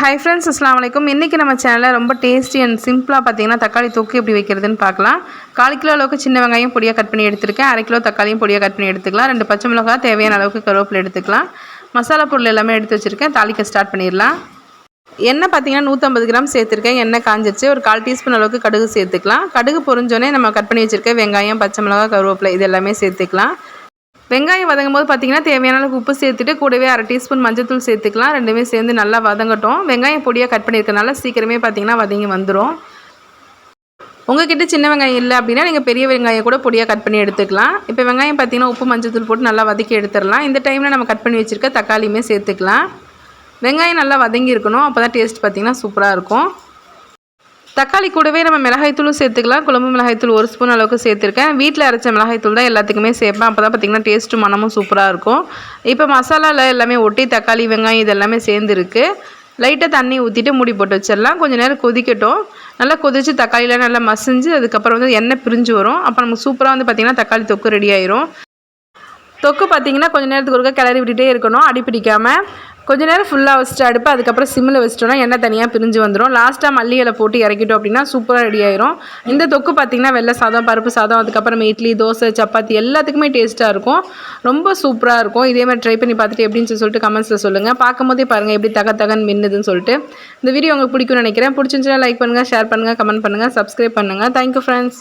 Hi friends அஸ்லாம் வலைக்கும் இன்றைக்கி நம்ம சேனலில் ரொம்ப டேஸ்டி அண்ட் சிம்பிளாக பார்த்தீங்கன்னா தக்காளி தொக்கு எப்படி வைக்கிறதுன்னு பார்க்கலாம். கால் கிலோ அளவுக்கு சின்ன வெங்காயம் பொடியாக கட் பண்ணி எடுத்துருக்கேன். அரை கிலோ தக்காளியும் பொடியாக கட் பண்ணி எடுத்துக்கலாம். ரெண்டு பச்சை மிளகாய் தேவையான அளவுக்கு கருவேப்பிலை எடுத்துக்கலாம். மசாலா பொருள் எல்லாமே எடுத்து வச்சுருக்கேன். தாளிக்க ஸ்டார்ட் பண்ணிடலாம். எண்ணெய் பார்த்தீங்கன்னா நூற்றம்பது கிராம் சேர்த்துருக்கேன். எண்ணெய் காஞ்சிச்சு ஒரு கால் டீஸ்பூன் அளவுக்கு கடுகு சேர்த்துக்கலாம். கடுகு பொரிஞ்சோடனே நம்ம கட் பண்ணி வச்சுருக்க வெங்காயம் பச்சை மிளகாய் கருவேப்பிலை இது எல்லாமே சேர்த்துக்கலாம். வெங்காயம் வதங்கும் போது பார்த்தீங்கன்னா தேவையான அளவுக்கு உப்பு சேர்த்துட்டு கூடவே அரை டீஸ்பூன் மஞ்சத்தூள் சேர்த்துக்கலாம். ரெண்டுமே சேர்ந்து நல்லா வதங்கட்டும். வெங்காயம் பொடியாக கட் பண்ணியிருக்கனால சீக்கிரமே பார்த்தீங்கன்னா வதங்கி வந்துடும் உங்ககிட்ட சின்ன வெங்காயம் இல்லை அப்படின்னா நீங்கள் பெரிய வெங்காயம் கூட பொடியாக கட் பண்ணி எடுத்துக்கலாம். இப்போ வெங்காயம் பார்த்தீங்கன்னா உப்பு மஞ்சத்தூள் போட்டு நல்லா வதக்கி எடுத்துடலாம். இந்த டைமில் நம்ம கட் பண்ணி வச்சுருக்க தக்காளியுமே சேர்த்துக்கலாம். வெங்காயம் நல்லா வதங்கி இருக்கணும். அப்போ தான் டேஸ்ட் பார்த்திங்கன்னா சூப்பராக இருக்கும். தக்காளி கூடவே நம்ம மிளகாய்த்தூளும் சேர்த்துக்கலாம். குழம்பு மிளகாய்த்தூள் ஒரு ஸ்பூன் அளவுக்கு சேர்த்துருக்கேன். வீட்டில் அரைச்ச மிளகாய்த்தூள் தான் எல்லாத்துக்குமே சேர்ப்பேன். அப்போ தான் பார்த்திங்கன்னா டேஸ்ட்டு மனமும் சூப்பராக இருக்கும். இப்போ மசாலாவில் எல்லாமே ஒட்டி தக்காளி வெங்காயம் இது எல்லாமே சேர்ந்துருக்கு லைட்டாக தண்ணி ஊற்றிட்டு மூடி போட்டு வச்சிடலாம். கொஞ்சம் நேரம் கொதிக்கட்டும். நல்லா கொதித்து தக்காளியெலாம் நல்லா மசிஞ்சு அதுக்கப்புறம் வந்து எண்ணெய் பிரிஞ்சு வரும். அப்போ நமக்கு சூப்பராக வந்து பார்த்திங்கன்னா தக்காளி தொக்கு ரெடி ஆயிரும். தொக்கு பார்த்திங்கன்னா கொஞ்சம் நேரத்துக்கு ஒருக்கா கிளறி விட்டுட்டே இருக்கணும். அடி பிடிக்காமல் கொஞ்ச நேரம் ஃபுல்லாக வச்சுட்டு அடுப்பு அதுக்கப்புறம் சிம்மில் வச்சிட்டோம்னா எண்ணெய் தனியாக பிரிஞ்சு வந்துடும் லாஸ்ட்டாக மல்லி இலை போட்டு இறக்கிட்டோம் அப்படின்னா சூப்பராக ரெடி ஆயிரும். இந்த தொக்கு பார்த்திங்கன்னா வெள்ளை சாதம் பருப்பு சாதம் அதுக்கப்புறம் இட்லி தோசை சப்பாத்தி எல்லாத்துக்குமே டேஸ்ட்டாக இருக்கும். ரொம்ப சூப்பராக இருக்கும். இதே மாதிரி ட்ரை பண்ணி பார்த்துட்டு எப்படின்னு சொல்லிட்டு கமெண்ட்ஸில் சொல்லுங்கள் பார்க்கும்போதே பாருங்கள் எப்படி தக தகன் மின்னுதுன்னு சொல்லிட்டு. இந்த வீடியோ உங்களுக்கு பிடிக்கும்னு நினைக்கிறேன். பிடிச்சிருந்துச்சுன்னா லைக் பண்ணுங்கள் ஷேர் பண்ணுங்கள் கமெண்ட் பண்ணுங்கள் சப்ஸ்கிரைப் பண்ணுங்கள் தேங்க்யூ ஃப்ரெண்ட்ஸ்